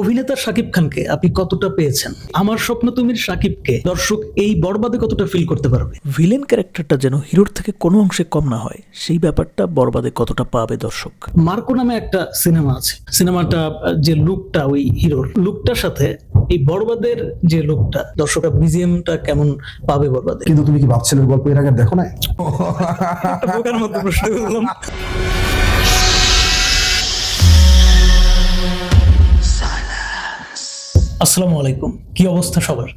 অভিনেতা শাকিব খানকে আপনি কতটা পেয়েছেন? আমার স্বপ্ন তুমির শাকিবকে। দর্শক এই বরবাদে কতটা ফিল করতে পারবে? ভিলেন ক্যারেক্টারটা যেন হিরোর থেকে কোনো অংশে কম না হয় সেই ব্যাপারটা বরবাদে কতটা পাবে দর্শক? মার্কো নামে একটা সিনেমা আছে। সিনেমাটা যে লুকটা ওই হিরোর লুকটার সাথে এই বরবাদের যে লুকটা দর্শকরা বিজিএমটা কেমন পাবে বরবাদে? কিন্তু তুমি কি বাপছেলের গল্প এর আগে দেখো মতো প্রশ্ন করলাম। আসসালামু আলাইকুম। কি অবস্থা সবার?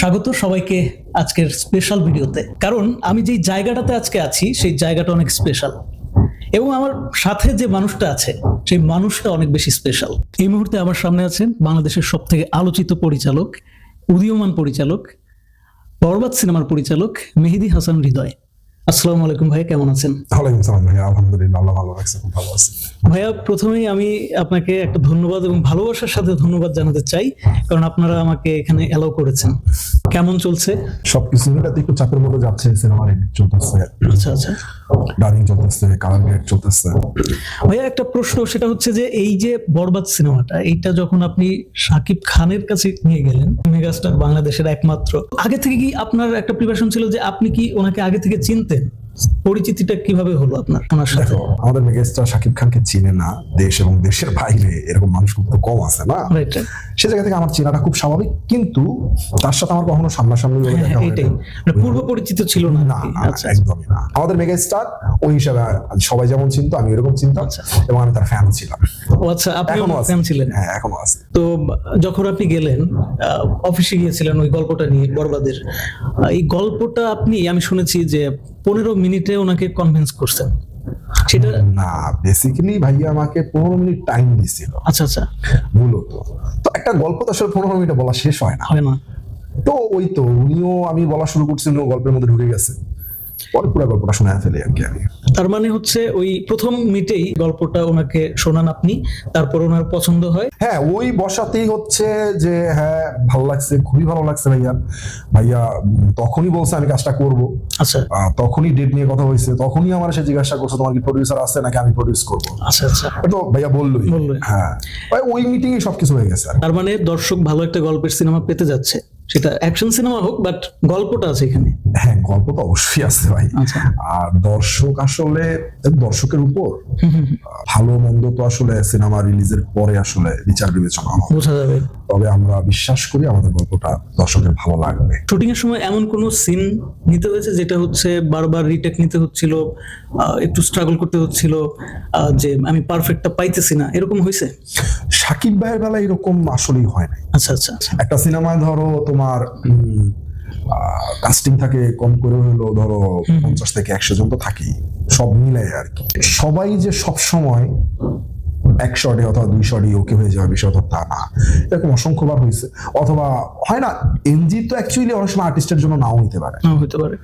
স্বাগত সবাইকে আজকের স্পেশাল ভিডিওতে। কারণ আমি যেই জায়গাটাতে আজকে আছি, সেই জায়গাটা অনেক স্পেশাল এবং আমার সাথে যে মানুষটা আছে, সেই মানুষটা অনেক বেশি স্পেশাল এই মুহূর্তে আমার সামনে আছেন বাংলাদেশের সব থেকে আলোচিত পরিচালক, উদীয়মান পরিচালক, বরবাদ সিনেমার পরিচালক, মেহেদি হাসান হৃদয়। আসসালামু আলাইকুম ভাই কেমন আছেন? ওয়ালাইকুম সালাম ভাইয়া আলহামদুলিল্লাহ আল্লাহ ভালো রাখছে খুব ভালো আছি। ভাইয়া প্রথমেই আমি আপনাকে একটা ধন্যবাদ এবং ভালোবাসার সাথে ধন্যবাদ জানাতে চাই কারণ আপনারা আমাকে এখানে এলাও করেছেন। কেমন চলছে? সবকিছু মিলাতে একটু চাপের মধ্যে যাচ্ছে সিনেমার এডিট চলতেছে। আচ্ছা আচ্ছা। ডাবিং চলতেছে কালার গ্রেড চলতেছে। ভাইয়া একটা প্রশ্ন সেটা হচ্ছে যে এই যে বরবাদ সিনেমাটা এইটা যখন আপনি শাকিব খানের কাছে নিয়ে গেলেন মেগাস্টার বাংলাদেশের একমাত্র আগে থেকে কি আপনার একটা প্রিপারেশন ছিল যে আপনি কি ওনাকে আগে থেকে gitti. পরিচিতিটা কীভাবে হলো আপনার? ওনার সাথে? আমাদের মেগাস্টার শাকিব খানকে চিনে না দেশ এবং দেশের বাইরে এরকম মানুষ খুব তো কম আছে না? সে জায়গা থেকে আমার চেনাটা খুব স্বাভাবিক কিন্তু তার সাথে আমার কখনো সামনাসামনি দেখা হয়নি। মানে পূর্ব পরিচিত ছিল না না। না আচ্ছা একদমই না। আমাদের মেগাস্টার ওই হিসাবে সবাই যেমন চিনতো আমি এরকম চিনতাম আচ্ছা। এবং আমি তার ফ্যান ছিলাম। ও আচ্ছা আপনি এখনও আছে। ফ্যান ছিলেন? হ্যাঁ এখনও আছে। তো যখন আপনি গেলেন অফিসে গিয়েছিলেন ওই গল্পটা নিয়ে বরবাদের এই গল্পটা আপনি আমি শুনেছি যে পনেরো মিনিটে ওনাকে কনভিন্স করছেন? সেটা না বেসিক্যালি ভাইয়া আমাকে পনেরো মিনিট টাইম দিছিল আচ্ছা আচ্ছা। মূলত। তো একটা গল্প তো আসলে পনেরো মিনিটে বলা শেষ হয় না। হয় না। তো ওই তো উনিও আমি বলা শুরু করছিল গল্পের মধ্যে ঢুকে গেছে। পরে পুরো গল্পটা শোনা ফেলে আর কি আমি। তার মানে হচ্ছে ওই প্রথম মিটেই গল্পটা ওনাকে শোনান আপনি তারপর ওনার পছন্দ হয়? হ্যাঁ ওই বসাতেই হচ্ছে যে হ্যাঁ ভালো লাগছে খুবই ভালো লাগছে ভাইয়া। ভাইয়া তখনই বলছে আমি কাজটা করব। আচ্ছা। তখনই ডেট নিয়ে কথা হয়েছে তখনই আমার সে জিজ্ঞাসা করছে তোমার কি প্রডিউসার আছে নাকি আমি প্রডিউস করব? আচ্ছা আচ্ছা। তো ভাইয়া বললোই। বললোই। হ্যাঁ। ওই মিটিং এ সবকিছু হয়ে গেছে তার মানে দর্শক ভালো একটা গল্পের সিনেমা পেতে যাচ্ছে। সেটা অ্যাকশন সিনেমা হোক বাট গল্পটা আছে এখানে। হ্যাঁ গল্প তো অবশ্যই আছে ভাই। আচ্ছা। আর দর্শক আসলে দর্শকের উপর ভালো মন্দ তো আসলে সিনেমা রিলিজের পরে আসলে বিচার বিবেচনা বোঝা যাবে। তবে আমরা বিশ্বাস করি আমাদের গল্পটা দর্শকের ভালো লাগবে। শুটিং এর সময় এমন কোনো সিন নিতে হয়েছে যেটা হচ্ছে বারবার রিটেক নিতে হচ্ছিল একটু স্ট্রাগল করতে হচ্ছিল যে আমি পারফেক্টটা পাইতেছি না? এরকম হয়েছে? সাকিব ভাইয়ের বেলা এরকম আসলেই হয় না আচ্ছা আচ্ছা আচ্ছা। একটা সিনেমায় ধরো তোমার কাস্টিং থাকে কম করে হলো ধরো পঞ্চাশ থেকে একশো জন তো থাকেই। সব মিলে আর কি। সবাই যে সব সময় এক শটে অথবা দুই শটে ওকে হয়ে যাওয়া বিষয় অথবা তা না। এরকম অসংখ্যবার হয়েছে। অথবা হয় না এনজি তো অ্যাকচুয়ালি অনেক সময় আর্টিস্টের জন্য নাও হতে পারে। হতে পারে।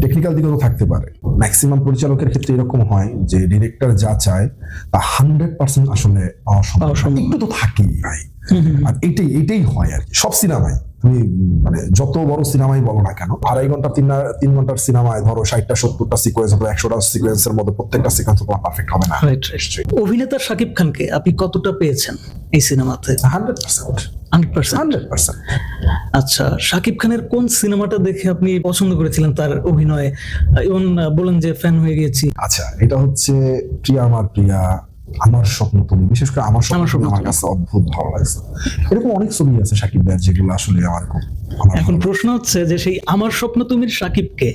টেকনিক্যাল দিকে তো থাকতে পারে। ম্যাক্সিমাম পরিচালকের ক্ষেত্রে এরকম হয় যে ডিরেক্টর যা চায় তা হান্ড্রেড পার্সেন্ট আসলে পাওয়া সম্ভব পাওয়া না। সম্ভব একটু তো থাকেই ভাই। আর এটাই এটাই হয় আর কি। সব সিনেমায় তুমি মানে যত বড় সিনেমাই বলো না কেন আড়াই ঘণ্টা তিন তিন ঘণ্টার সিনেমায় ধরো ষাটটা সত্তরটা সিকোয়েন্স অথবা একশোটা সিকোয়েন্সের মধ্যে প্রত্যেকটা সিকোয়েন্স তোমার পারফেক্ট হবে না। অভিনেতা শাকিব খানকে আপনি কতটা পেয়েছেন এই সিনেমাতে? Hundred percent. আচ্ছা শাকিব খানের কোন সিনেমাটা দেখে আপনি পছন্দ করেছিলেন তার অভিনয়ে? এবং বলেন যে ফ্যান হয়ে গিয়েছি। আচ্ছা এটা হচ্ছে প্রিয়া আমার প্রিয়া আমার স্বপ্ন তুমি বিশেষ করে আমার স্বপ্ন আমার। কাছে অদ্ভুত ভালো লাগছে এরকম অনেক ছবি আছে সাকিব ভাইয়ের যেগুলো আসলে আমার খুব এখন প্রশ্ন হচ্ছে যে সেই আমার স্বপ্ন তুমির সাকিবকে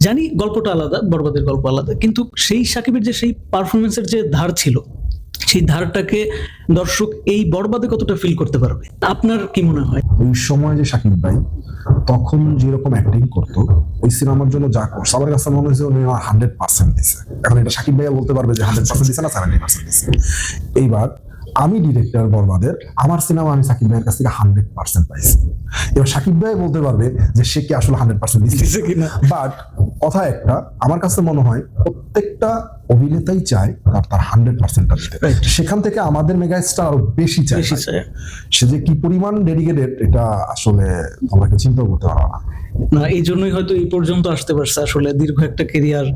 জানি গল্পটা আলাদা বরবাদের গল্প আলাদা কিন্তু সেই সাকিবের যে সেই পারফরমেন্সের যে ধার ছিল সেই ধারটাকে দর্শক এই বরবাদে কতটা ফিল করতে পারবে? আপনার কি মনে হয়? ওই সময় যে শাকিব ভাই তখন যেরকম অ্যাক্টিং করতো, ওই সিনেমার জন্য যা করছে, আমার কাছে মনে হয়েছে উনি হান্ড্রেড পার্সেন্ট দিছে। এখন এটা শাকিব ভাইয়া বলতে পারবে যে হান্ড্রেড পার্সেন্ট দিছে না সেভেন্টি পার্সেন্ট দিছে। এইবার আমি ডিরেক্টর বরবাদের আমার সিনেমা আমি সাকিব ভাইয়ের কাছ থেকে হান্ড্রেড পার্সেন্ট পাইছি। এবার সাকিব ভাই বলতে পারবে যে সে কি আসলে হান্ড্রেড পার্সেন্ট দিচ্ছে কিনা। বাট কথা একটা আমার কাছে মনে হয় প্রত্যেকটা অভিনেতাই চায় তার তার হান্ড্রেড পার্সেন্টটা দিতে। সেখান থেকে আমাদের মেগা স্টার আরও বেশি চায় ভাই। সে যে কি পরিমাণ ডেডিকেটেড এটা আসলে তোমাকে চিন্তাও করতে পারো না। না এই জন্যই হয়তো এই পর্যন্ত আসতে পারছে আসলে দীর্ঘ একটা কেরিয়ার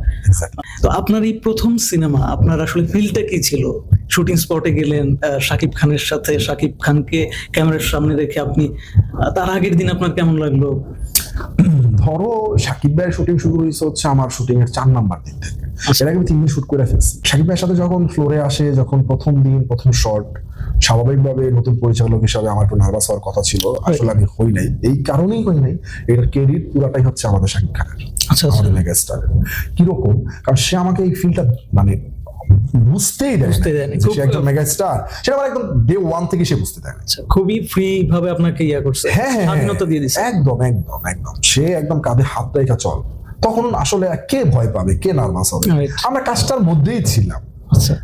তো আপনার এই প্রথম সিনেমা আপনার আসলে ফিলটা কি ছিল? শুটিং স্পটে গেলেন শাকিব খানের সাথে। শাকিব খানকে ক্যামেরার সামনে রেখে আপনি তার আগের দিন আপনার কেমন লাগল? ধরো সাকিব ভাইয়ের শুটিং শুরু হয়েছে হচ্ছে আমার শুটিং এর চার নাম্বার দিন থেকে। আচ্ছা। এর আগে আমি তিন দিন শুট করে ফেলছি। সাকিব ভাইয়ের সাথে যখন ফ্লোরে আসে যখন প্রথম দিন প্রথম শট স্বাভাবিকভাবে নতুন পরিচালক হিসাবে আমার একটু নার্ভাস হওয়ার কথা ছিল। আসলে আমি হই নাই। এই কারণেই হই নাই। এটার ক্রেডিট পুরাটাই হচ্ছে আমাদের শাকিব খানের। আচ্ছা আচ্ছা। আমাদের মেগা কীরকম? কারণ সে আমাকে এই ফিলটা মানে বুঝতেই দেয় সে একজন মেগা স্টার সেটা আমার একদম ডে ওয়ান থেকে সে বুঝতে দেয় আচ্ছা খুবই ফ্রি ভাবে আপনাকে ইয়া করছে। হ্যাঁ হ্যাঁ, স্বাধীনতা দিয়ে দিচ্ছে হ্যাঁ একদম একদম একদম। সে একদম কাঁধে হাত রেখা চল। তখন আসলে কে ভয় পাবে? কে নার্ভাস হবে? আমরা কাজটার মধ্যেই ছিলাম। আচ্ছা।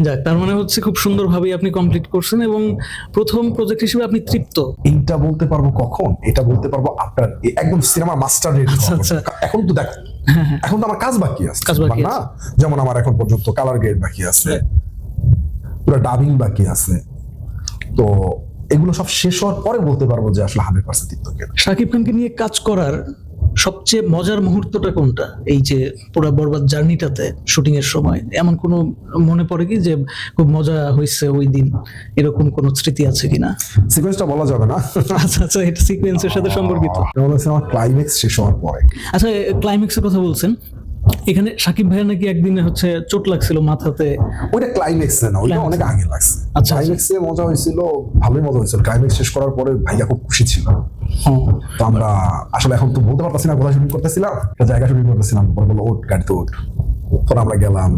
যাক তার মানে হচ্ছে খুব সুন্দরভাবে আপনি কমপ্লিট করছেন এবং প্রথম প্রজেক্ট হিসেবে আপনি তৃপ্ত। এইটা বলতে পারব কখন? এটা বলতে পারব আপনার একদম সিনেমার মাস্টার আচ্ছা, আচ্ছা। এখন তো দেখো এখন তো আমার কাজ বাকি আছে কাজ বাকি না যেমন আমার এখন পর্যন্ত কালার গ্রেড বাকি আছে। পুরো ডাবিং বাকি আছে তো এগুলো সব শেষ হওয়ার পরে বলতে পারব যে আসলে হান্ড্রেড পার্সেন্ট সাকিব খানকে নিয়ে কাজ করার সবচেয়ে মজার মুহূর্তটা কোনটা? এই যে পুরো বরবাদ জার্নিটাতে শুটিং এর সময় এমন কোনো মনে পড়ে কি যে খুব মজা হয়েছে ওই দিন? এরকম কোনো স্মৃতি আছে কিনা? সিকোয়েন্সটা বলা যাবে না। আচ্ছা আচ্ছা এটা সিকোয়েন্সের সাথে সম্পর্কিত। আমার ক্লাইম্যাক্স শেষ হওয়ার পরে। আচ্ছা ক্লাইম্যাক্সের কথা বলছেন। এখানে সাকিব ভাইয়া নাকি একদিনে হচ্ছে চোট লাগছিল মাথাতে? ওইটা ক্লাইম্যাক্স না ওইটা অনেক আগে লাগছে। আচ্ছা। ক্লাইম্যাক্সে মজা হয়েছিল ভালোই মজা হয়েছিল। ক্লাইম্যাক্স শেষ করার পরে ভাইয়া খুব খুশি ছিল। তো আমরা আসলে এখন তো বলতে পারতেছি না কোথায় শুটিং করতেছিলাম জায়গা শুটিং করতেছিলাম পরে বলল ওট গাড়িতে ওট তখন আমরা গেলাম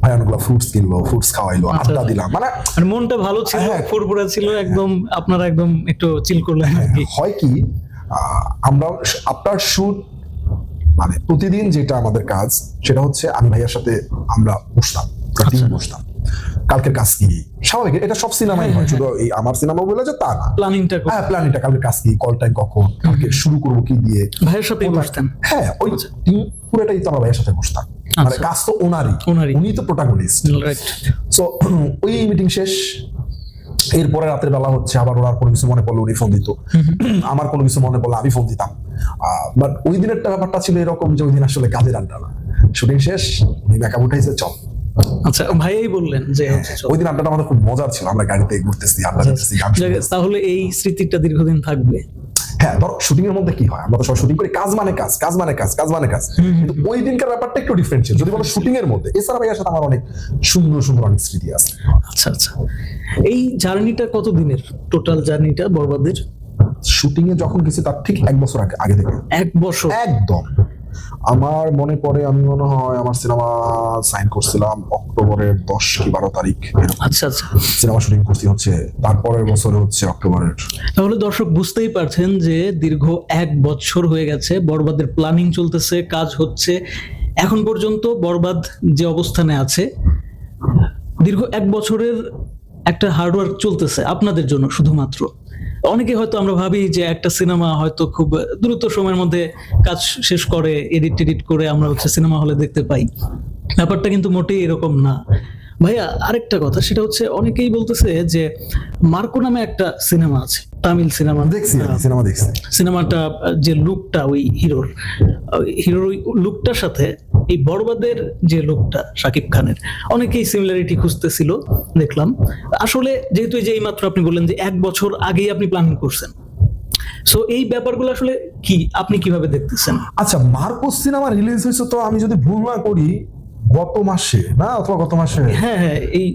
ভাই অনেকগুলো ফ্রুটস কিনলো ফ্রুটস খাওয়াইলো আচ্ছা। আড্ডা দিলাম মানে মানে মনটা ভালো ছিল হ্যাঁ। ফুরফুরা ছিল একদম আপনারা একদম একটু চিল করলেন আর হয় কি আমরা আফটার শুট মানে প্রতিদিন যেটা আমাদের কাজ সেটা হচ্ছে আমি ভাইয়ার সাথে আমরা বসতাম প্রতিদিন আচ্ছা। বসতাম। কালকের কাজ কি? স্বাভাবিক এটা সব সিনেমাই হয় শুধু এই আমার সিনেমা বলে যে তা না। প্ল্যানিংটা হ্যাঁ প্ল্যানিংটা কালকে কাজ কি কল টাইম কখন কালকে শুরু করব কি দিয়ে? ভাইয়ের বসতেন। হ্যাঁ ওই টিম পুরোটাই তো আমার ভাইয়ের সাথে বসতাম। মানে আচ্ছা। কাজ তো ওনারই। ওনারই। উনি তো প্রোটাগনিস্ট সো ওই মিটিং শেষ। এরপরে রাতের বেলা হচ্ছে আবার ওনার কোনো কিছু মনে পড়ল উনি ফোন দিত। আমার কোনো কিছু মনে পড়ল আমি ফোন দিতাম। বাট ওই দিনের ব্যাপারটা ছিল এরকম যে ওই দিন আসলে কাজের আড্ডা না। শুটিং শেষ উনি মেকআপ উঠাইছে চল। আচ্ছা ভাইয়াই বললেন যে ওই দিন আড্ডাটা আমাদের খুব মজার ছিল আমরা গাড়িতে ঘুরতেছি আড্ডা দিতেছি গান তাহলে এই স্মৃতিটা দীর্ঘদিন থাকবে। হ্যাঁ ধরো শুটিং এর মধ্যে কি হয়? আমরা তো সব শুটিং করি কাজ মানে কাজ কাজ মানে কাজ কাজ মানে কাজ। কিন্তু ওই দিনকার ব্যাপারটা একটু ডিফারেন্ট ছিল। যদি বলো শুটিং এর মধ্যে এছাড়া ভাইয়ার সাথে আমার অনেক সুন্দর সুন্দর অনেক স্মৃতি আছে। আচ্ছা আচ্ছা। এই জার্নিটা কত দিনের টোটাল জার্নিটা বরবাদের? শুটিং এ যখন গেছি তার ঠিক এক বছর আগে আগে থেকে এক বছর? একদম। আমার মনে পড়ে আমি মনে হয় আমার সিনেমা সাইন করছিলাম অক্টোবরের দশ কি বারো তারিখ। আচ্ছা আচ্ছা। সিনেমা শুটিং করছি হচ্ছে তারপরের বছরে হচ্ছে অক্টোবরের। তাহলে দর্শক বুঝতেই পারছেন যে দীর্ঘ এক বছর হয়ে গেছে বরবাদের প্ল্যানিং চলতেছে কাজ হচ্ছে। এখন পর্যন্ত বরবাদ যে অবস্থানে আছে দীর্ঘ এক বছরের একটা হার্ডওয়ার্ক চলতেছে আপনাদের জন্য শুধুমাত্র। অনেকে হয়তো আমরা ভাবি যে একটা সিনেমা হয়তো খুব দ্রুত সময়ের মধ্যে কাজ শেষ করে এডিট টেডিট করে আমরা হচ্ছে সিনেমা হলে দেখতে পাই। ব্যাপারটা কিন্তু মোটেই এরকম না। ভাইয়া আরেকটা কথা সেটা হচ্ছে অনেকেই বলতেছে যে মার্কো নামে একটা সিনেমা আছে তামিল সিনেমা। দেখছি সিনেমা দেখছি। সিনেমাটা যে লুকটা ওই হিরোর হিরোর ওই লুকটার সাথে এই বরবাদের যে লোকটা শাকিব খানের অনেকেই সিমিলারিটি খুঁজতেছিল দেখলাম। আসলে যেহেতু যে এইমাত্র আপনি বললেন যে এক বছর আগেই আপনি প্ল্যানিং করছেন সো এই ব্যাপারগুলো আসলে কি? আপনি কীভাবে দেখতেছেন? আচ্ছা মার্কোস সিনেমা রিলিজ হয়েছে তো আমি যদি ভুল না করি গত মাসে না? অথবা গত মাসে? হ্যাঁ হ্যাঁ এই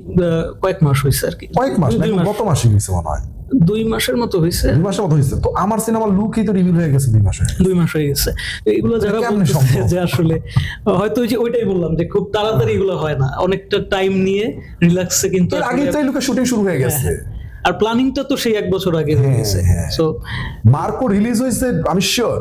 কয়েক মাস হয়েছে আর কি। কয়েক মাস গত মাসে গেছে মনে হয়? দুই মাসের মতো হয়েছে দুই মাসের মতো হয়েছে তো আমার সিনেমার লুকই তো রিভিল হয়ে গেছে দুই মাসে। দুই মাস হয়ে গেছে। এগুলো যারা? যে আসলে হয়তো ওই যে ওইটাই বললাম যে খুব তাড়াতাড়ি এগুলো হয় না। অনেকটা টাইম নিয়ে রিল্যাক্সে কিন্তু আগেই তাই লুকে শুটিং শুরু হয়ে গেছে। আর প্ল্যানিংটা তো সেই এক বছর আগে হয়ে হ্যাঁ, গেছে। হ্যাঁ। সো মার্কো রিলিজ হয়েছে আমি শিওর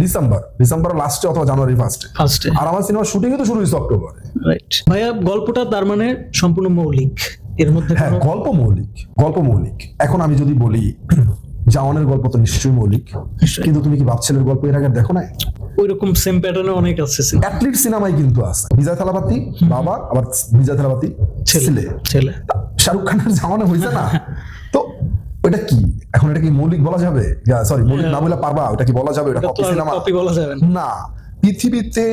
ডিসেম্বর ডিসেম্বর লাস্টে অথবা জানুয়ারি ফার্স্টে ফার্স্টে আর আমার সিনেমা শুটিং তো শুরু হয়েছে অক্টোবরে রাইট ভাইয়া গল্পটা তার মানে সম্পূর্ণ মৌলিক। এর মধ্যে হ্যাঁ গল্প মৌলিক গল্প মৌলিক। এখন আমি যদি বলি জাওয়ানের গল্প তো নিশ্চয়ই মৌলিক কিন্তু তুমি কি বাপছেলের গল্প এর আগে দেখো না ওইরকম সেম প্যাটার্নে অনেক আছে সিনেমা। অ্যাথলিট সিনেমাই কিন্তু আছে। বিজয় থালাপাতি বাবা আবার বিজয় থালাপাতি ছেলে ছেলে। শাহরুখ খানের জামানে হয়েছে না? তো ওটা কি? এখন এটা কি মৌলিক বলা যাবে? সরি মৌলিক না বলে পারবা ওটা কি বলা যাবে? ওটা কপি সিনেমা? কপি বলা যাবে না। পৃথিবীতে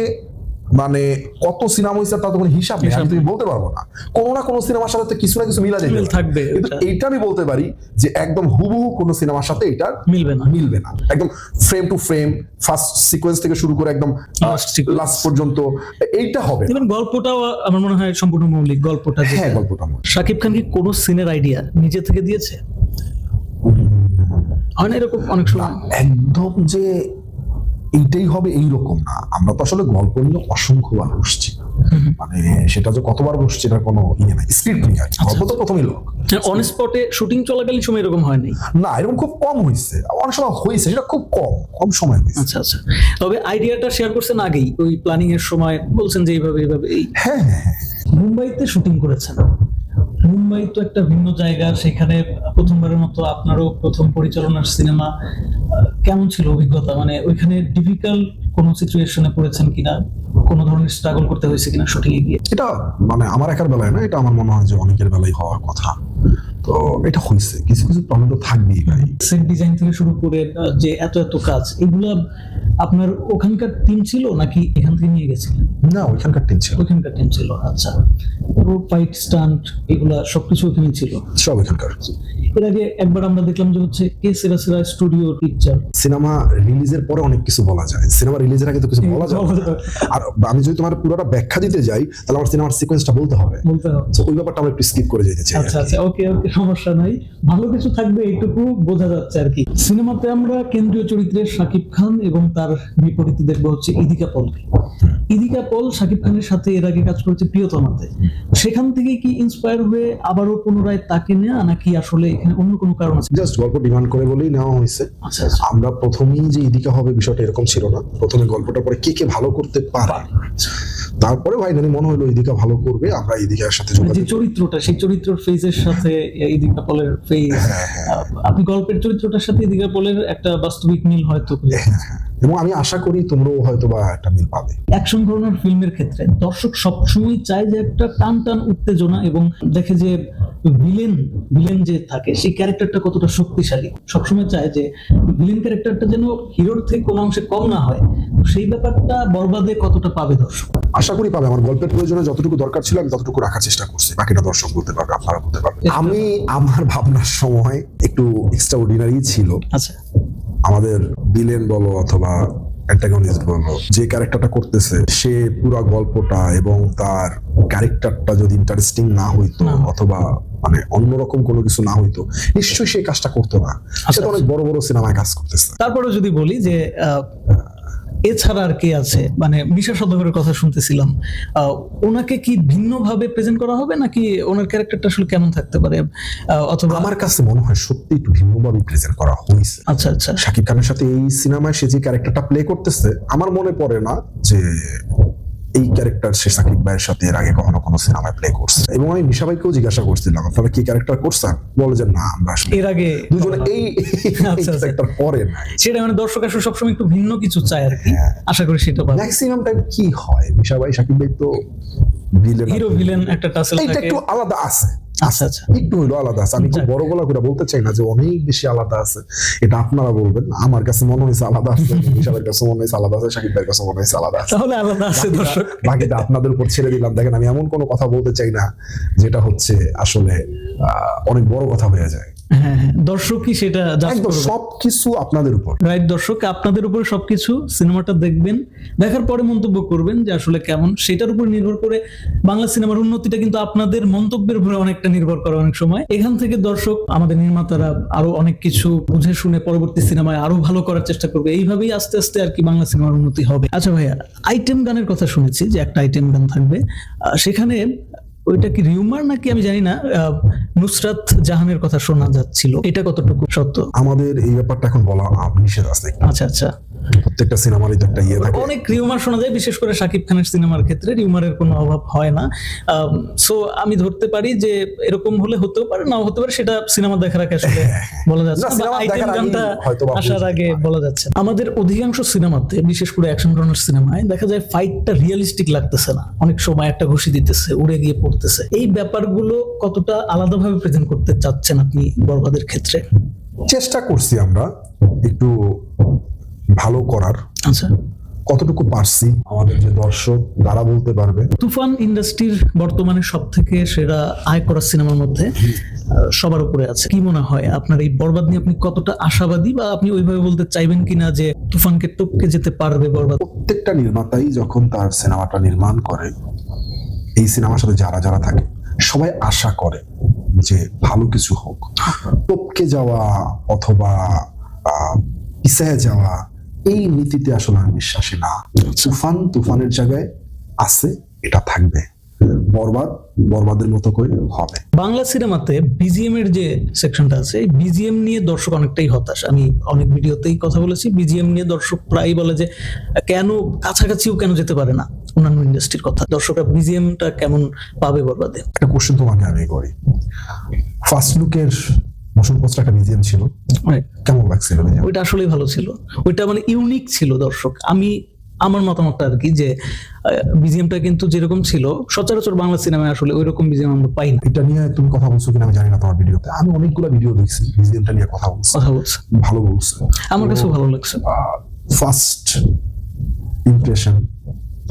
মানে কত সিনেমা হয়েছে তার তো কোনো হিসাব নেই আমি তুমি বলতে পারব না। কোনো না কোনো সিনেমার সাথে তো কিছু না কিছু মিলা যাবে থাকবে, কিন্তু এটা। এইটা আমি বলতে পারি যে একদম হুবহু কোনো সিনেমার সাথে এটা মিলবে না। মিলবে না। একদম frame to frame first sequence থেকে শুরু করে একদম লাস্ট পর্যন্ত এইটা হবে। ইভেন গল্পটাও আমার মনে হয় সম্পূর্ণ মৌলিক গল্পটা হ্যাঁ গল্পটা আমার শাকিব খান কি কোনো সিনের আইডিয়া নিজে থেকে দিয়েছে? হয় না এরকম অনেক সময়। একদম যে এইটাই হবে এইরকম না। আমরা তো আসলে গল্প নিয়ে অসংখ্যবার বসছি। মানে সেটা যে কতবার বসছি এটা কোনো ইয়ে নাই স্ক্রিপ্ট নিয়ে আছে গল্প তো প্রথমেই লোক অন স্পটে শুটিং চলাকালীন সময় এরকম হয়নি? না এরকম খুব কম হয়েছে অনেক সময় হয়েছে সেটা খুব কম কম সময় হয়েছে আচ্ছা আচ্ছা। তবে আইডিয়াটা শেয়ার করছেন আগেই ওই প্ল্যানিং এর সময় বলছেন যে এইভাবে এইভাবে এই হ্যাঁ হ্যাঁ হ্যাঁ। মুম্বাইতে শুটিং করেছেন। মুম্বাই তো একটা ভিন্ন জায়গা সেখানে প্রথমবারের মতো আপনারও প্রথম পরিচালনার সিনেমা কেমন ছিল অভিজ্ঞতা? মানে ওইখানে ডিফিকাল্ট কোনো সিচুয়েশনে পড়েছেন কিনা? কোনো ধরনের স্ট্রাগল করতে হয়েছে কিনা এ গিয়ে এটা মানে আমার একার বেলায় না এটা আমার মনে হয় যে অনেকের বেলায় হওয়ার কথা। তো এটা হয়েছে কিছু কিছু প্রবলেম তো থাকবেই ভাই। সেট ডিজাইন থেকে শুরু করে যে এত এত কাজ এগুলা আপনার ওখানকার টিম ছিল নাকি এখান থেকে নিয়ে গেছিলেন? না ওইখানকার টিম ছিল ওখানকার টিম ছিল আচ্ছা। স্টান্ট এগুলা সবকিছু ছিল। সব এখানকার। এর আগে একবার আমরা দেখলাম যে হচ্ছে কে সেরা সেরা স্টুডিও পিকচার সিনেমা রিলিজের পরে অনেক কিছু বলা যায়। সিনেমা রিলিজের আগে তো কিছু বলা যায়। আর আমি যদি তোমার পুরোটা ব্যাখ্যা দিতে যাই তাহলে আমার সিনেমার সিকোয়েন্সটা বলতে হবে। বলতে হবে। তো ওই ব্যাপারটা আমরা একটু স্কিপ করে যেতে চাই আচ্ছা আচ্ছা ওকে ওকে সমস্যা নাই। ভালো কিছু থাকবে এইটুকু বোঝা যাচ্ছে আর কি। সিনেমাতে আমরা কেন্দ্রীয় চরিত্রে শাকিব খান এবং তার বিপরীতে দেখব হচ্ছে ইদিকা পলকে ইদিকা পল শাকিব খানের সাথে এর আগে কাজ করেছে প্রিয়তমাতে। সেখান থেকে কি ইন্সপায়ার হয়ে আবারও পুনরায় তাকে নেওয়া নাকি আসলে এখানে অন্য কোনো কারণ আছে? জাস্ট গল্প ডিমান্ড করে বলেই নেওয়া হয়েছে। আচ্ছা আচ্ছা। আমরা প্রথমেই যে ইদিকা হবে বিষয়টা এরকম ছিল না। প্রথমে গল্পটা পরে কে কে ভালো করতে পারে। তারপরে ভাই জানি মনে হলো ইদিকা ভালো করবে আমরা ইদিকার সাথে মানে যে চরিত্রটা সেই চরিত্রের ফেজের সাথে ইদিকা পলের ফেজ আপনি গল্পের চরিত্রটার সাথে ইদিকা পলের একটা বাস্তবিক মিল হয়তো। পেয়েছেন। এবং আমি আশা করি তোমরাও হয়তো বা একটা মিল পাবে। অ্যাকশন ধরনের ফিল্মের ক্ষেত্রে দর্শক সবসময় চায় যে একটা টান টান উত্তেজনা এবং দেখে যে ভিলেন ভিলেন যে থাকে সেই ক্যারেক্টারটা কতটা শক্তিশালী। সবসময় চায় যে ভিলেন ক্যারেক্টারটা যেন হিরোর থেকে কোনো অংশে কম না হয়। সেই ব্যাপারটা বরবাদে কতটা পাবে দর্শক? আশা করি পাবে। আমার গল্পের প্রয়োজনে যতটুকু দরকার ছিল আমি ততটুকু রাখার চেষ্টা করছি। বাকিটা দর্শক বলতে পারবে আপনারা বলতে পারবে। আমি আমার ভাবনার সময় একটু এক্সট্রা অর্ডিনারি ছিল। আচ্ছা। আমাদের বিলেন বলো অথবা অ্যান্টাগনিস্ট বলো যে ক্যারেক্টারটা করতেছে সে পুরো গল্পটা এবং তার ক্যারেক্টারটা যদি ইন্টারেস্টিং না হইতো অথবা মানে অন্যরকম কোনো কিছু না হইতো নিশ্চয়ই সেই কাজটা করতো না। সে অনেক বড় বড় সিনেমায় কাজ করতেছে। তারপরে যদি বলি যে এছাড়া আর কে আছে? মানে বিশেষ সদগরের কথা শুনতেছিলাম। ওনাকে কি ভিন্নভাবে প্রেজেন্ট করা হবে নাকি ওনার ক্যারেক্টারটা আসলে কেমন থাকতে পারে? অথবা আমার কাছে মনে হয় সত্যি একটু ভিন্নভাবে প্রেজেন্ট করা হয়েছে আচ্ছা আচ্ছা। শাকিব খানের সাথে এই সিনেমায় সে যে ক্যারেক্টারটা প্লে করতেছে আমার মনে পড়ে না যে এই ক্যারেক্টার সে সাকিব ভাইয়ের সাথে এর আগে কখনো কোনো সিনেমায় প্লে করছে? এবং আমি মিশা ভাইকেও জিজ্ঞাসা করছিলাম আপনারা কি ক্যারেক্টার করছেন বলে যে না আমরা আসলে এর আগে দুজনে এই আচ্ছা। ক্যারেক্টার পরে না সেটা মানে দর্শক আসলে সবসময় একটু ভিন্ন কিছু চায় আর কি। হ্যাঁ। আশা করি সেটা পাবে। ম্যাক্সিমাম টাইম কি হয়? মিশা ভাই সাকিব ভাই তো ভিলেন হিরো ভিলেন একটা টাসেল থাকে। এটা একটু আলাদা আছে। আচ্ছা আচ্ছা। একটু হইল আলাদা আছে। আমি খুব বড় গলা করে বলতে চাই না যে অনেক বেশি আলাদা আছে। এটা আপনারা বলবেন। আমার কাছে মনে হয়েছে আলাদা আছে বিশালের কাছে মনে হয়েছে আলাদা আছে শাকিব ভাইয়ের কাছে মনে হয়েছে আলাদা আছে। তাহলে আলাদা আছে দর্শক। বাকিটা আপনাদের উপর ছেড়ে দিলাম। দেখেন আমি এমন কোনো কথা বলতে চাই না যেটা হচ্ছে আসলে আহ, অনেক বড় কথা হয়ে যায়। দর্শকই সেটা একদম সবকিছু আপনাদের উপর। রাইট দর্শক আপনাদের উপরে সবকিছু সিনেমাটা দেখবেন দেখার পরে মন্তব্য করবেন যে আসলে কেমন সেটার উপর নির্ভর করে বাংলা সিনেমার উন্নতিটা কিন্তু আপনাদের মন্তব্যের উপরে অনেকটা নির্ভর করে অনেক সময়। এখান থেকে দর্শক আমাদের নির্মাতারা আরও অনেক কিছু বুঝে শুনে পরবর্তী সিনেমায় আরও ভালো করার চেষ্টা করবে। এইভাবেই আস্তে আস্তে আর কি বাংলা সিনেমার উন্নতি হবে। আচ্ছা ভাইয়া আইটেম গানের কথা শুনেছি যে একটা আইটেম গান থাকবে। সেখানে ওইটা কি রিউমার নাকি আমি জানি না নুসরাত জাহানের কথা শোনা যাচ্ছিল। এটা কতটুকু সত্য? আমাদের এই ব্যাপারটা এখন বলা নিষেধ আছে। আচ্ছা আচ্ছা। প্রত্যেকটা সিনেমারই তো একটা ইয়ে থাকে। অনেক রিউমার শোনা যায় বিশেষ করে শাকিব খানের সিনেমার ক্ষেত্রে রিউমারের কোনো অভাব হয় না। সো আমি ধরতে পারি যে এরকম হলে হতেও পারে নাও হতে পারে সেটা সিনেমা দেখার আগে আসলে বলা যাচ্ছে না, না, বা সিনেমা আইটেম গানটা আসার আগে বলা যাচ্ছে। আমাদের অধিকাংশ সিনেমাতে বিশেষ করে অ্যাকশন ধরনের সিনেমায় দেখা যায় ফাইটটা রিয়েলিস্টিক লাগতেছে না। অনেক সময় একটা ঘুষি দিতেছে উড়ে গিয়ে পড়তেছে এই ব্যাপারগুলো কতটা আলাদাভাবে প্রেজেন্ট করতে চাচ্ছেন আপনি বরবাদের ক্ষেত্রে? চেষ্টা করছি আমরা একটু ভালো করার। আচ্ছা। কতটুকু পারছি আমাদের যে দর্শক তারা বলতে পারবে। তুফান ইন্ডাস্ট্রির বর্তমানে সব থেকে সেরা আয় করা সিনেমার মধ্যে সবার উপরে আছে। কি মনে হয় আপনার এই বরবাদ নিয়ে আপনি কতটা আশাবাদী বা আপনি ওইভাবে বলতে চাইবেন কিনা যে তুফানকে টপকে যেতে পারবে বরবাদ? প্রত্যেকটা নির্মাতাই যখন তার সিনেমাটা নির্মাণ করে এই সিনেমার সাথে যারা যারা থাকে, সবাই আশা করে যে ভালো কিছু হোক। টপকে যাওয়া অথবা পিছায় যাওয়া, এই নীতিতে আসলে আমি বিশ্বাসী না। তুফান তুফানের জায়গায় আছে, এটা থাকবে। বরবাদ বরবাদের মতো করে হবে। বাংলা সিনেমাতে বিজিএম এর যে সেকশনটা আছে বিজিএম নিয়ে দর্শক অনেকটাই হতাশ। আমি অনেক ভিডিওতেই কথা বলেছি বিজিএম নিয়ে দর্শক প্রায় বলে যে, কেন কাছাকাছিও কেন যেতে পারে না? অন্যান্য ইন্ডাস্ট্রির কথা। দর্শকরা বিজিএমটা কেমন পাবে বরবাদে একটা কোশ্চেন তোমাকে আমি করি। ফার্স্ট লুকের মোশন পোস্টার একটা মিউজিয়াম ছিল। কেমন লাগছিল ওইটা আসলেই ভালো ছিল। ওইটা মানে ইউনিক ছিল দর্শক। আমি আমার মতামতটা আর কি যে বিজিএমটা কিন্তু যেরকম ছিল সচরাচর বাংলা সিনেমায় আসলে ওই রকম বিজিএম আমরা পাই না। এটা নিয়ে তুমি কথা বলছো কিনা আমি জানি না তোমার ভিডিওতে আমি অনেকগুলো ভিডিও দেখছি মিউজিয়ামটা নিয়ে কথা বলছি। কথা বলছে। ভালো বলছে। আমার কাছে ভালো লাগছে। ফার্স্ট ইমপ্রেশন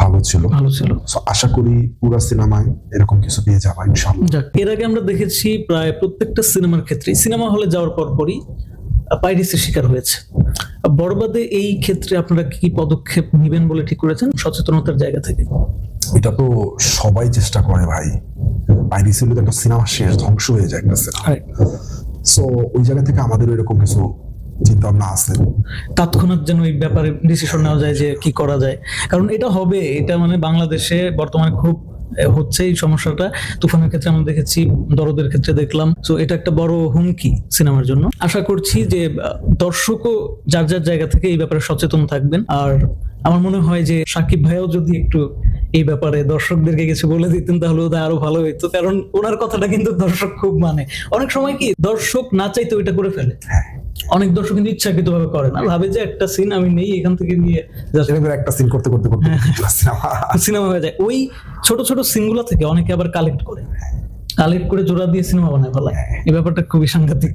ভালো ছিল। ভালো ছিল। আশা করি পুরো সিনেমায় এরকম কিছু পেয়ে যাবা ইনশাল্লাহ যাক এর আগে আমরা দেখেছি প্রায় প্রত্যেকটা সিনেমার ক্ষেত্রে সিনেমা হলে যাওয়ার পর পরই পাইরেসির শিকার হয়েছে। বরবাদে এই ক্ষেত্রে আপনারা কি পদক্ষেপ নেবেন বলে ঠিক করেছেন? সচেতনতার জায়গা থেকে। এটা তো সবাই চেষ্টা করে ভাই। ছিল তো একটা সিনেমা শেষ ধ্বংস হয়ে যায় একটা সিনেমা। সো ওই জায়গা থেকে আমাদের এরকম কিছু চিন্তা ভাবনা আছে। তৎক্ষণাৎ যেন এই ব্যাপারে ডিসিশন নেওয়া যায় যে কি করা যায়। কারণ এটা হবে এটা মানে বাংলাদেশে বর্তমানে খুব হচ্ছে এই সমস্যাটা। তুফানের ক্ষেত্রে আমরা দেখেছি দরদের ক্ষেত্রে দেখলাম। তো এটা একটা বড় হুমকি সিনেমার জন্য। আশা করছি যে দর্শকও যার যার জায়গা থেকে এই ব্যাপারে সচেতন থাকবেন। আর আমার মনে হয় যে সাকিব ভাইও যদি একটু এই ব্যাপারে দর্শকদেরকে কিছু বলে দিতেন তাহলে ওদের আরও ভালো হইতো। কারণ ওনার কথাটা কিন্তু দর্শক খুব মানে। অনেক সময় কি দর্শক না চাইতে ওইটা করে ফেলে। অনেক দর্শক কিন্তু ইচ্ছাকৃত ভাবে করে না ভাবে যে একটা সিন আমি নেই এখান থেকে নিয়ে একটা সিন করতে করতে করতে সিনেমা সিনেমা হয়ে যায়। ওই ছোট ছোট সিনগুলো থেকে অনেকে আবার কালেক্ট করে। কালেক্ট করে জোড়া দিয়ে সিনেমা বানায় ফেলায় এই ব্যাপারটা খুবই সাংঘাতিক।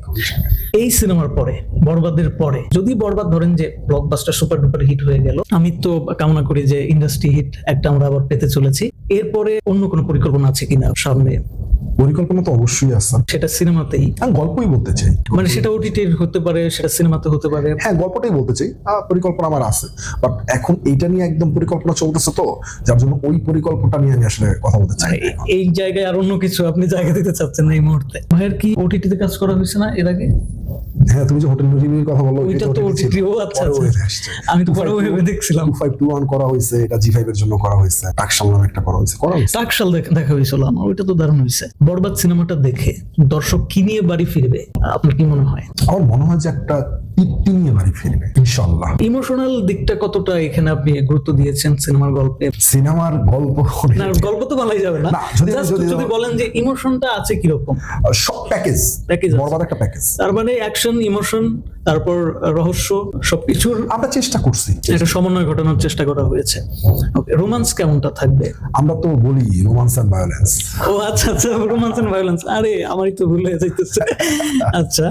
এই সিনেমার পরে বরবাদের পরে যদি বরবাদ ধরেন যে ব্লকবাস্টার সুপার ডুপার হিট হয়ে গেল আমি তো কামনা করি যে ইন্ডাস্ট্রি হিট একটা আমরা আবার পেতে চলেছি। এরপরে অন্য কোনো পরিকল্পনা আছে কিনা সামনে? পরিকল্পনা তো অবশ্যই আছে। সেটা সিনেমাতেই। আমি গল্পই বলতে চাই। মানে সেটা ওটিটির হতে পারে সেটা সিনেমাতে হতে পারে। হ্যাঁ গল্পটাই বলতে চাই। পরিকল্পনা আমার আছে। বাট এখন এইটা নিয়ে একদম পরিকল্পনা চলতেছে তো যার জন্য ওই পরিকল্পনা নিয়ে আমি আসলে কথা বলতে চাই। এই জায়গায় আর অন্য কিছু আপনি জায়গা দিতে চাচ্ছেন না এই মুহূর্তে। ভাইয়ের কি ওটিটিতে কাজ করা হয়েছে না এর আগে? হ্যাঁ তুমি যে হোটেল কথা বলো ওইটা তো আচ্ছা, আচ্ছা। আমি তো পরে ভেবে দেখছিলাম। টু ফাইভ টু ওয়ান করা হয়েছে এটা জি ফাইভ এর জন্য করা হয়েছে। টাকশাল নামে একটা করা হয়েছে। করা হয়েছে। টাকশাল দেখা হয়েছিল আমার ওইটা তো দারুণ হয়েছে। বরবাদ সিনেমাটা দেখে দর্শক কি নিয়ে বাড়ি ফিরবে? আপনার কি মনে হয়? আমার মনে হয় যে একটা তৃপ্তি নিয়ে বাড়ি ফিরবে ইনশাল্লাহ ইমোশনাল দিকটা কতটা এখানে আপনি গুরুত্ব দিয়েছেন সিনেমার গল্পে? সিনেমার গল্প না গল্প তো বলাই যাবে না। যদি- যদি- বলেন যে ইমোশনটা আছে কীরকম? সব প্যাকেজ। বরবাদ একটা প্যাকেজ তার মানে অ্যাকশন ইমোশন তারপর রহস্য সবকিছুর আমরা চেষ্টা করছি। একটা সমন্বয় ঘটানোর চেষ্টা করা হয়েছে। রোমান্স কেমনটা থাকবে? আমরা তো বলি রোমান্স অ্যান্ড ভায়োলেন্স ও আচ্ছা আচ্ছা রোমান্স এন্ড ভায়োলেন্স আরে আমারই তো ভুল হয়ে যাইতেছে। আচ্ছা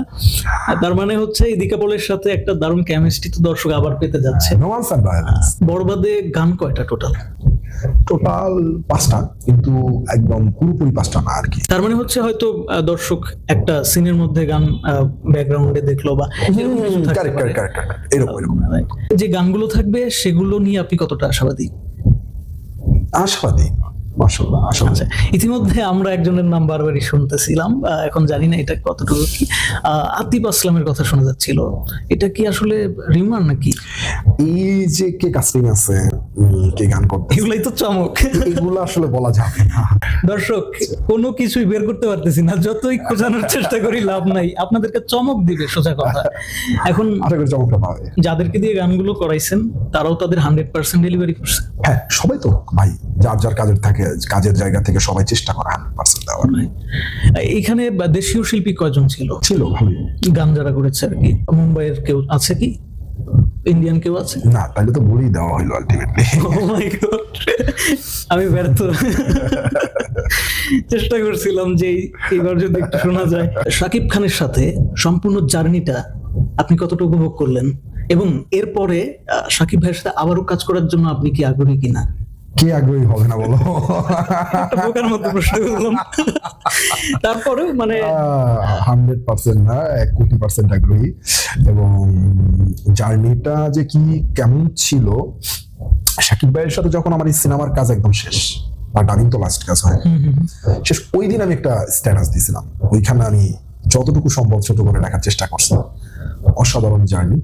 তার মানে হচ্ছে এই দীকাপলের সাথে একটা দারুণ কেমিস্ট্রি তো দর্শক আবার পেতে যাচ্ছে। রোমান্স অ্যান্ড ভায়োলেন্স বরবাদে গান কয়টা টোটাল টোটাল পাঁচটা কিন্তু একদম পুরোপুরি পাঁচটা না আর কি। তার মানে হচ্ছে হয়তো দর্শক একটা সিনের মধ্যে গান ব্যাকগ্রাউন্ডে দেখল বা এরকম এরকম যে গানগুলো থাকবে সেগুলো নিয়ে আপনি কতটা আশাবাদী? আশাবাদী? আচ্ছা ইতিমধ্যে আমরা একজনের নাম বারবারই শুনতেছিলাম এখন জানি না এটা কতটুকু কি। আতিফ আসলামের কথা শোনা যাচ্ছিল। এটা কি আসলে রিমার নাকি? এই যে কে কাস্টিং আছে কে গান করতে এগুলাই তো চমক। এগুলো আসলে বলা যাবে না। দর্শক কোনো কিছুই বের করতে পারতেছি না যতই খোঁজানোর চেষ্টা করি লাভ নাই। আপনাদেরকে চমক দিবে সোজা কথা। এখন আশা করি চমকটা পাবে। যাদেরকে দিয়ে গানগুলো করাইছেন তারাও তাদের হান্ড্রেড পার্সেন্ট ডেলিভারি করছে। হ্যাঁ সবাই তো ভাই। যার যার কাজের থাকে কাজের জায়গা থেকে সবাই চেষ্টা করে হান্ড্রেড পার্সেন্ট দেওয়ার। এখানে দেশীয় শিল্পী কয়জন ছিল? ছিল ভালোই। গান যারা করেছে আর কি। মুম্বাইয়ের কেউ আছে কি? ইন্ডিয়ান কেউ আছে? না তাহলে তো দেওয়া আলটিমেটলি Oh! আমি ব্যর্থ। চেষ্টা করছিলাম যে এইবার যদি একটু শোনা যায়। শাকিব খানের সাথে সম্পূর্ণ জার্নিটা আপনি কতটা উপভোগ করলেন? এবং এরপরে সাকিব ভাইয়ের সাথে আবারও কাজ করার জন্য আপনি কি আগ্রহী কিনা? কে আগ্রহী হবে না বলো? বোকার মতো প্রশ্ন করলাম। তারপরেও মানে হান্ড্রেড পার্সেন্ট না এক কোটি পার্সেন্ট আগ্রহী। এবং জার্নিটা যে কি কেমন ছিল সাকিব ভাইয়ের সাথে যখন আমার এই সিনেমার কাজ একদম শেষ বা ডাবিং তো লাস্ট কাজ হয়। শেষ ওই দিন আমি একটা স্ট্যাটাস দিয়েছিলাম। ওইখানে আমি যতটুকু সম্ভব ছোট করে রাখার চেষ্টা করছি অসাধারণ জার্নি।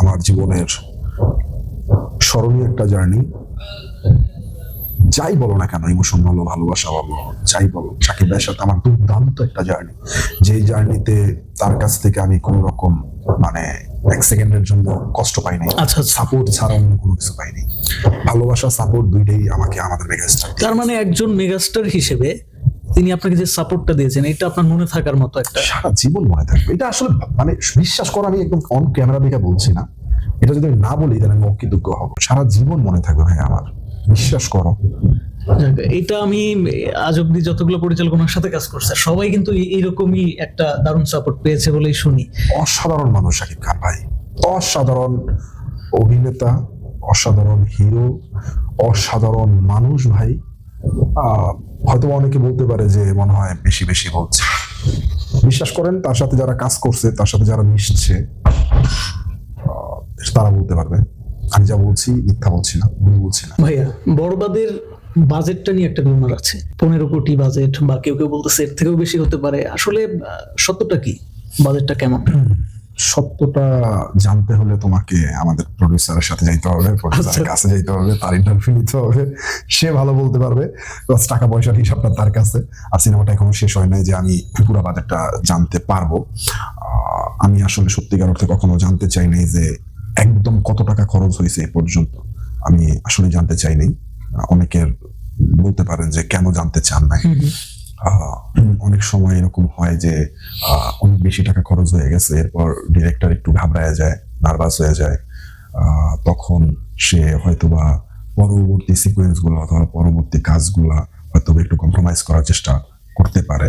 আমার জীবনের স্মরণীয় একটা জার্নি। যাই বলো না কেন ইমোশন বলো ভালোবাসা বলো যাই বলো সাকিব ভাইয়ের সাথে আমার দুর্দান্ত একটা জার্নি যেই জার্নিতে তার কাছ থেকে আমি কোনো রকম মানে এক সেকেন্ডের জন্য কষ্ট পাইনি আচ্ছা, আচ্ছা। সাপোর্ট ছাড়া অন্য কোনো কিছু পাইনি ভালোবাসা সাপোর্ট দুইটাই আমাকে আমাদের মেগাস্টার তার মানে একজন মেগাস্টার হিসেবে তিনি আপনাকে যে সাপোর্টটা দিয়েছেন এটা আপনার মনে থাকার মতো একটা সারা জীবন মনে থাকবে। এটা আসলে মানে বিশ্বাস করা আমি একদম অন ক্যামেরা দেখে বলছি না। এটা যদি আমি না বলি তাহলে আমি অকৃতজ্ঞ হব। সারা জীবন মনে থাকবে ভাই আমার। বিশ্বাস করো। এটা আমি আজ অব্দি যতগুলো পরিচালকের সাথে কাজ করছে সবাই কিন্তু এইরকমই একটা দারুণ সাপোর্ট পেয়েছে বলেই শুনি। অসাধারণ মানুষ শাকিব খান ভাই। অসাধারণ অভিনেতা অসাধারণ হিরো অসাধারণ মানুষ ভাই। আহ, হয়তো অনেকে বলতে পারে যে মনে হয় বেশি বেশি বলছে। বিশ্বাস করেন তার সাথে যারা কাজ করছে তার সাথে যারা মিশছে আহ, তারা বলতে পারবে। আমি যা বলছি মিথ্যা বলছি না ভুল বলছি না। ভাইয়া বড়বাদের বাজেটটা নিয়ে একটা রুমার আছে পনেরো কোটি বাজেট বা কেউ কেউ বলতেছে এর থেকেও বেশি হতে পারে। আসলে সত্যটা কি? বাজেটটা কেমন? সত্যটা জানতে হলে তোমাকে আমাদের প্রডিউসারের সাথে যাইতে হবে প্রডিউসারের আচ্ছা। কাছে যাইতে হবে তার ইন্টারভিউ নিতে হবে। সে ভালো বলতে পারবে প্লাস টাকা পয়সার হিসাবটা তার কাছে। আর সিনেমাটা এখনও শেষ হয় নাই যে আমি পুরো বাজারটা জানতে পারব। আমি আসলে সত্যিকার অর্থে কখনো জানতে চাই নাই যে একদম কত টাকা খরচ হয়েছে এই পর্যন্ত আমি আসলে জানতে চাই নাই অনেকের বলতে পারেন যে কেন জানতে চান না। অনেক সময় এরকম হয় যে আহ, অনেক বেশি টাকা খরচ হয়ে গেছে এরপর ডিরেক্টর একটু ঘাবড়ায় যায় নার্ভাস হয়ে যায়। আহ, তখন সে হয়তোবা পরবর্তী সিকোয়েন্সগুলো অথবা পরবর্তী কাজগুলা হয়তো একটু কম্প্রোমাইজ করার চেষ্টা করতে পারে।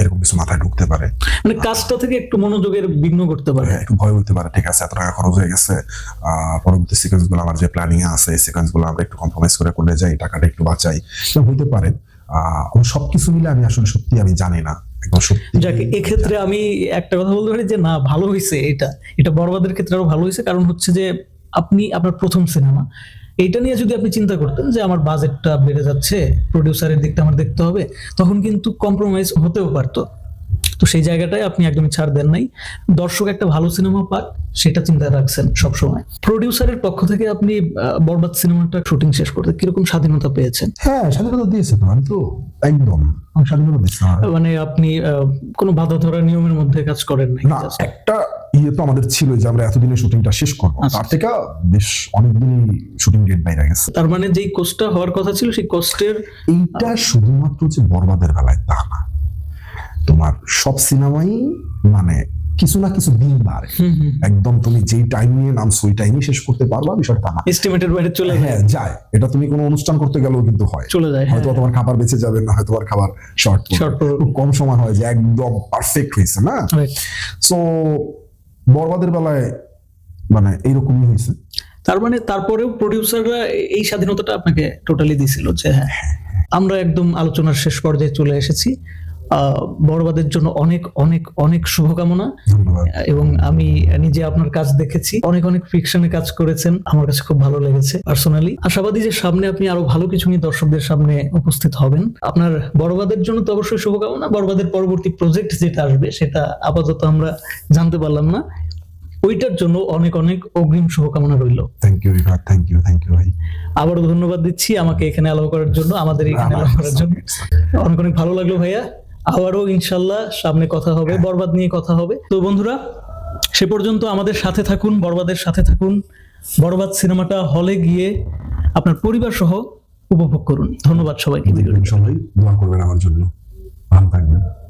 এরকম কিছু মাথায় ঢুকতে পারে। মানে কাজটা থেকে একটু মনোযোগের বিঘ্ন করতে পারে। একটু ভয় হইতে পারে। ঠিক আছে এত টাকা খরচ হয়ে গেছে। পরবর্তী সিকোয়েন্সগুলো আমার যে প্ল্যানিং আছে এই সিকোয়েন্সগুলো আমরা একটু কম্প্রোমাইজ করে করে যাই টাকাটা একটু বাঁচাই। হইতে পারে। সবকিছু মিলে আমি আসলে সত্যি আমি জানি না। যাক এক্ষেত্রে আমি একটা কথা বলতে পারি যে না ভালো হয়েছে এটা। এটা বড়বাদের ক্ষেত্রে আরও ভালো হয়েছে কারণ হচ্ছে যে আপনি আপনার প্রথম সিনেমা এইটা নিয়ে যদি আপনি চিন্তা করতেন যে আমার বাজেটটা বেড়ে যাচ্ছে প্রডিউসারের দিকটা আমার দেখতে হবে, তখন কিন্তু কম্প্রোমাইজ হতেও পারতো। তো সেই জায়গাটায় আপনি একদমই ছাড় দেন নাই। দর্শক একটা ভালো সিনেমা পাক সেটা চিন্তা রাখছেন সবসময়। প্রডিউসারের পক্ষ থেকে আপনি বরবাদ সিনেমাটা শুটিং শেষ করতে কীরকম স্বাধীনতা পেয়েছেন? হ্যাঁ স্বাধীনতা দিয়েছে তো আমি তো একদম স্বাধীনতা দিচ্ছি মানে আপনি কোনো বাধা ধরা নিয়মের মধ্যে কাজ করেন নাই না একটা ইয়ে তো আমাদের ছিল যে আমরা এতদিনে শুটিংটা শেষ করব। আচ্ছা। তার থেকে বেশ অনেকদিনই শুটিং ডেট বাইরে গেছে। তার মানে যেই কোস্টটা হওয়ার কথা ছিল সেই কোস্টের এইটা শুধুমাত্র যে বরবাদের বেলায় তা না। তোমার সব সিনেমাই মানে কিছু না কিছু দিন বাড়ে। একদম তুমি যেই টাইম নিয়ে নামছো ওই টাইমে শেষ করতে পারবা বিষয়টা না। এস্টিমেটের বাইরে চলে হ্যাঁ যায়। এটা তুমি কোনো অনুষ্ঠান করতে গেলেও কিন্তু হয়। চলে যায় হ্যাঁ। হয়তো তোমার খাবার বেঁচে যাবে না হয়তো তোমার খাবার শর্ট কম সময় হয় যে একদম পারফেক্ট হয়েছে না. সো বরবাদের বেলায় মানে এইরকমই হয়েছে। তার মানে তারপরেও প্রডিউসাররা এই স্বাধীনতাটা আপনাকে টোটালি দিছিল যে হ্যাঁ। আমরা একদম আলোচনার শেষ পর্যায়ে চলে এসেছি। বড়বাদের জন্য অনেক অনেক অনেক শুভকামনা। এবং আমি নিজে আপনার কাজ দেখেছি। অনেক অনেক ফিকশনে কাজ করেছেন। আমার কাছে খুব ভালো লেগেছে পার্সোনালি আশাবাদী যে সামনে আপনি আরও ভালো কিছু নিয়ে দর্শকদের সামনে উপস্থিত হবেন। আপনার বড়বাদের জন্য তো অবশ্যই শুভকামনা। বড়বাদের পরবর্তী প্রজেক্ট যেটা আসবে সেটা আপাতত আমরা জানতে পারলাম না। ওইটার জন্য অনেক অনেক অগ্রিম শুভকামনা রইল। থ্যাংক ইউ বিভাগ থ্যাংক ইউ থ্যাংক ইউ ভাই। আবারও ধন্যবাদ দিচ্ছি আমাকে এখানে অ্যালাউ করার জন্য আমাদের এখানে অ্যালাউ করার জন্য। অনেক অনেক ভালো লাগল ভাইয়া। আবারও ইনশাল্লাহ সামনে কথা হবে, বরবাদ নিয়ে কথা হবে। তো বন্ধুরা, সে পর্যন্ত আমাদের সাথে থাকুন, বরবাদের সাথে থাকুন। বরবাদ সিনেমাটা হলে গিয়ে আপনার পরিবার সহ উপভোগ করুন। ধন্যবাদ সবাইকে। সবাই দোয়া করবেন আমার জন্য। ভালো থাকবেন।